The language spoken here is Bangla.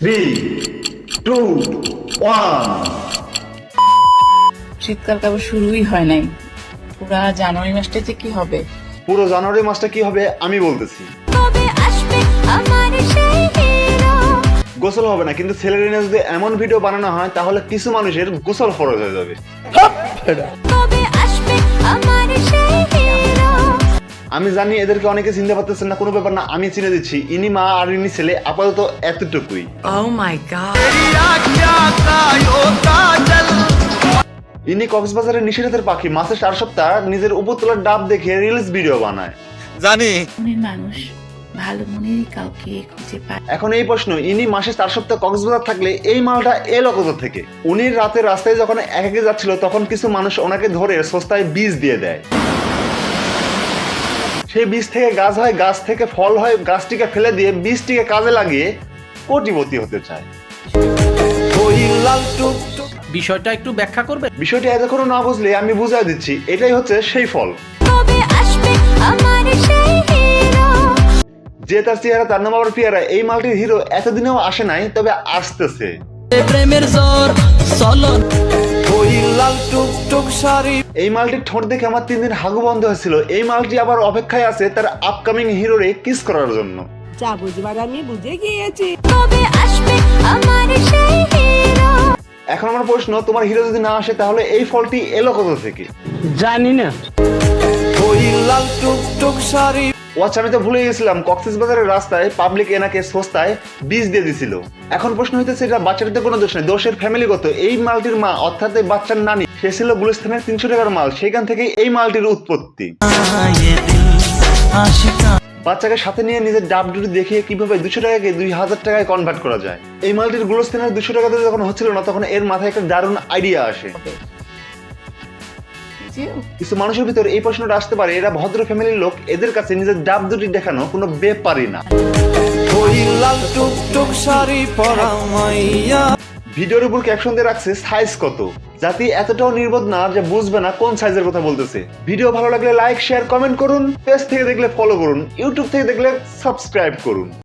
থ্রি টু ওয়ান শীতকাল কেবল শুরুই হয় নাই। পুরা জানুয়ারি মাসটা যে কি হবে? পুরো জানুয়ারি মাসটা কি হবে আমি বলতেছি। কবে আসবে আমার সেই গোসল হবে না কিন্তু ছেলের যদি এমন ভিডিও বানানো হয় তাহলে কিছু মানুষের গোসল ফরজ হয়ে যাবে। আমি জানি এদেরকে অনেকে চিনতে পারতেছেন না কোনো ব্যাপার না আমি চিনে দিচ্ছি। ইনি মা আর ইনি ছেলে আপাতত এতটুকুই। Oh my god. ইনি কক্সবাজারের নিষেধাতের পাখি মাসে চার সপ্তাহ নিজের উপরতলার ডাব দেখে রিলস ভিডিও বানায়। জানি। মানুষ ভালো মনের কাউকে খুঁজে পায়। এখন এই প্রশ্ন ইনি মাসে চার সপ্তাহ কক্সবাজার থাকলে এই মালটা এলো কোথা থেকে? উনি রাতে রাস্তায় যখন এক একে যাচ্ছিল তখন কিছু মানুষ ওনাকে ধরে সস্তায় বীজ দিয়ে দেয়। সেই বীজ থেকে গাছ হয় গাছ থেকে ফল হয় গাছটিকে ফেলে দিয়ে বীজটিকে কাজে লাগিয়ে কোটিপতি হতে চায়। বিষয়টা একটু ব্যাখ্যা করবে? বিষয়টি এতক্ষণ না বুঝলে আমি বুঝাই দিচ্ছি এটাই হচ্ছে সেই ফল। যে তার চেহারা তার নাম আবার পেয়ারা এই মালটির হিরো এতদিনেও আসে নাই তবে আসতেছে। প্রেমের জ্বর চলন। লাল শাড়ি। এই মালটির ঠোঁট দেখে আমার তিন দিন হাগু বন্ধ হয়েছিল। এই মালটি আবার অপেক্ষায় আছে তার আপকামিং হিরোরে কিস করার জন্য। যা বুঝবার আমি বুঝে গিয়েছি। কবে আসবে আমার সেই হিরো এখন আমার প্রশ্ন তোমার হিরো যদি না আসে তাহলে এই ফলটি এলো কোথা থেকে? জানি না। ওই লাল টুক টুক শাড়ি। ও আচ্ছা আমি তো ভুলে গেছিলাম কক্সিস বাজারের রাস্তায় পাবলিক এনাকে সস্তায় বীজ দিয়ে দিছিল। এখন প্রশ্ন হইতেছে, এটা বাচ্চাটিতে কোনো দোষ নেই, দোষের ফ্যামিলিগত। এই মালটির মা, অর্থাৎ এই বাচ্চার নানি, সে ছিল গুলিস্তানের তিনশো টাকার মাল সেখান থেকে এই মালটির উৎপত্তি। বাচ্চাকে সাথে নিয়ে নিজের ডাব ডুটি দেখিয়ে কীভাবে দুশো টাকাকে দুই হাজার টাকায় কনভার্ট করা যায়? এই মালটির গুলোস্থানের দুশো টাকাতে যখন হচ্ছিল না, তখন এর মাথায় একটা দারুণ আইডিয়া আসে। কিছু মানুষের ভিতর এই প্রশ্নটা আসতে পারে এরা ভদ্র ফ্যামিলির লোক এদের কাছে নিজের ডাব দুটি দেখানো কোনো বেপারি না। ওই লাল টুক টুক শাড়ি পরা মাইয়া। ভিডিওর উপর ক্যাপশন দিয়ে রাখছে সাইজ কত? জাতি এতটাও নির্বোধ না যে বুঝবে না কোন সাইজের কথা বলতেছে। ভিডিও ভালো লাগলে লাইক শেয়ার কমেন্ট করুন। পেজ থেকে দেখলে ফলো করুন। ইউটিউব থেকে দেখলে সাবস্ক্রাইব করুন।